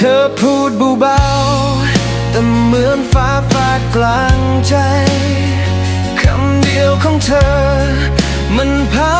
ธอพูดเบาๆแต่เหมือนฟ้าฟาดกลางใจ คำเดียวของเธอ มันพา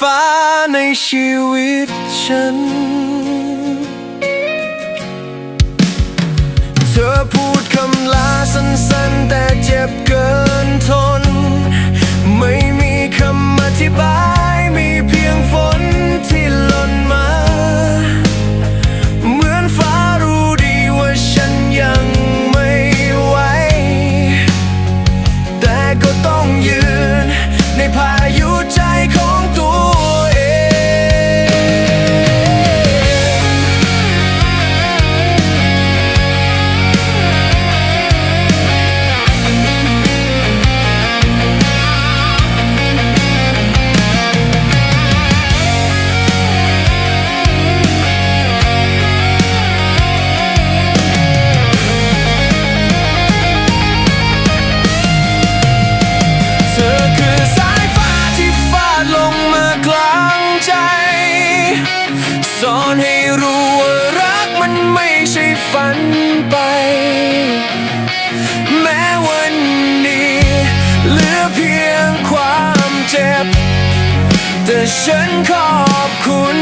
ฟ้าในชีวิตฉัน เธอพูดคำลาสั้นๆ แต่เจ็บเกิน ฝันไป แม้วันนี้เหลือเพียงความเจ็บ แต่ฉันขอบคุณ